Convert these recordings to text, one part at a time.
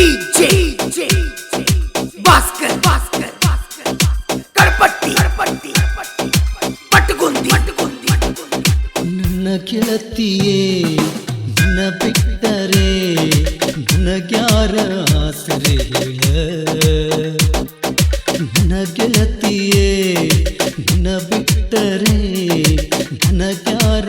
DJ Bhaskar Bhaskar कड़पट्टी कड़पट्टी पटगुंदी ನನ್ನ ಗೆಳತಿಯೇ ನಿನ್ನ ಬಿಟ್ಟರೆ ನನಗ್ಯಾರ ಆಸರೆ ಹೇಳ ನನ್ನ ಗೆಳತಿಯೇ ನಿನ್ನ ಬಿಟ್ಟರೆ ನನಗ್ಯಾರ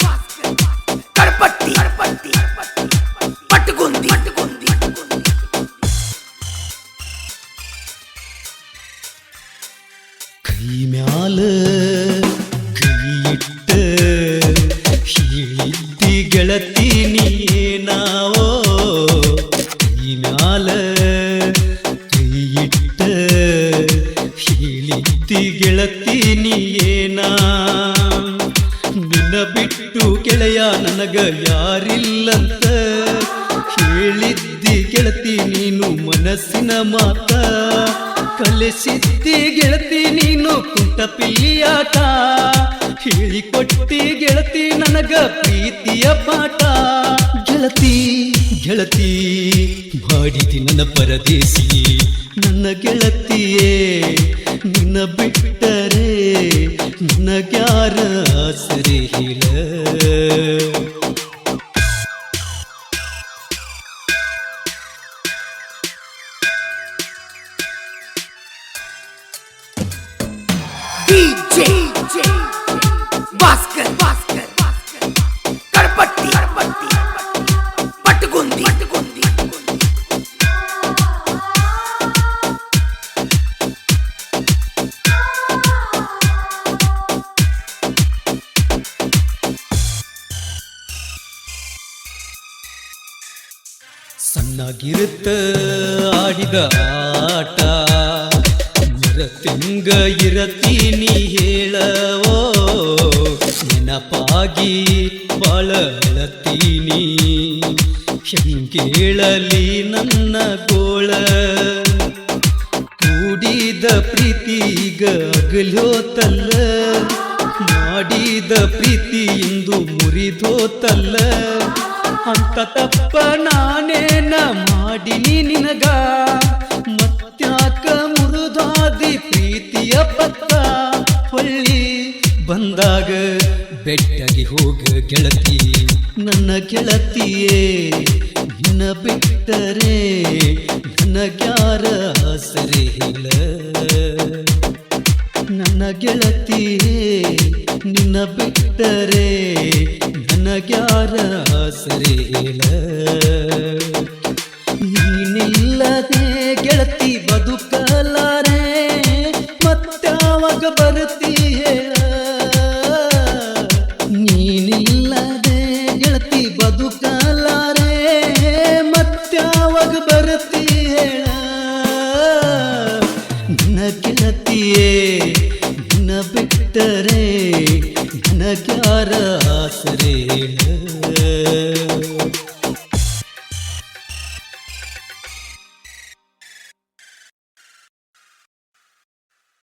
ಕೈ ಮ್ಯಾಲ ಕೈ ಇಟ್ಟ ಹೇಳಿದ್ದಿ ಗೆಳತಿ ನೀನಾವೋ? ಕೈ ಮ್ಯಾಲ ಕೈ ಇಟ್ಟ ಹೇಳಿದ್ದಿ ಗೆಳತಿ ನೀನಾ? ನಿನ್ನ ಬಿಟ್ಟು ಗೆಳೆಯ ನನಗ ಯಾರಿಲ್ಲಂತ ಹೇಳಿದ್ದಿ ಗೆಳತಿ ನೀನು ಮನಸ್ಸಿನ ಮಾತ? ಕಲಿಸಿದ್ದಿ ಗೆಳತಿ ನೀನು ಕುಂಟ ಪಿಲಿಯಾಟ. ಹೇಳಿಕೊಟ್ಟಿ ಗೆಳತಿ ನನಗ ಪ್ರೀತಿಯ ಪಾಠ. ಗೆಳತಿ ಗೆಳತಿ, ಮಾಡಿದಿ ನನ್ನ ಪರದೇಸಿ ನನ್ನ ಗೆಳತಿಯೇ. DJ ಭಾಸ್ಕರ್ ಭಾಸ್ಕರ್ ಕಡಪಟ್ಟಿ ಕಡಪಟ್ಟಿ ಪಟ್ಟಗುಂದಿ ಪಟ್ಟಗುಂದಿ ಸಣ್ಣಗಿರುತ್ತ ಆಡಿದ ಆಟ ಮರತಿಂಗ ಇರತೀನಿ ಹೇಳವೋ? ನೆನಪಾಗಿ ಬಾಳತೀನಿ ಅಳತೀನಿ ಕೇಳಲಿ ನನ್ನ ಗೋಳ ಕೂಡಿದ ಪ್ರೀತಿಗ ಅಗಲೋತಲ್ಲ ಮಾಡಿದ ಪ್ರೀತಿ ಇಂದು ಮುರಿದೋತಲ್ಲ? ಅಂತ ತಪ್ಪ ಹೊಳ್ಳಿ ಬಂದಾಗ ಬೆಟ್ಟಗೆ ಹೋಗ ಗೆಳತಿ. ನನ್ನ ಗೆಳತಿಯೇ, ನಿನ್ನ ಬಿಟ್ಟರೆ ನನಗ್ಯಾರ ಸರಿ ಇಲ್ಲ. ನನ್ನ ಗೆಳತಿಯೇ, ನಿನ್ನ ಬಿಟ್ಟರೆ ನನಗ್ಯಾರ ಸರಿ ಇಲ್ಲ. ನೀನಿಲ್ಲದೆ ನಿನಗಿಲತಿಯೇ ನಿನ್ನ ಬಿಟ್ಟರೆ ನನಗ್ಯಾರ ಆಸರೆ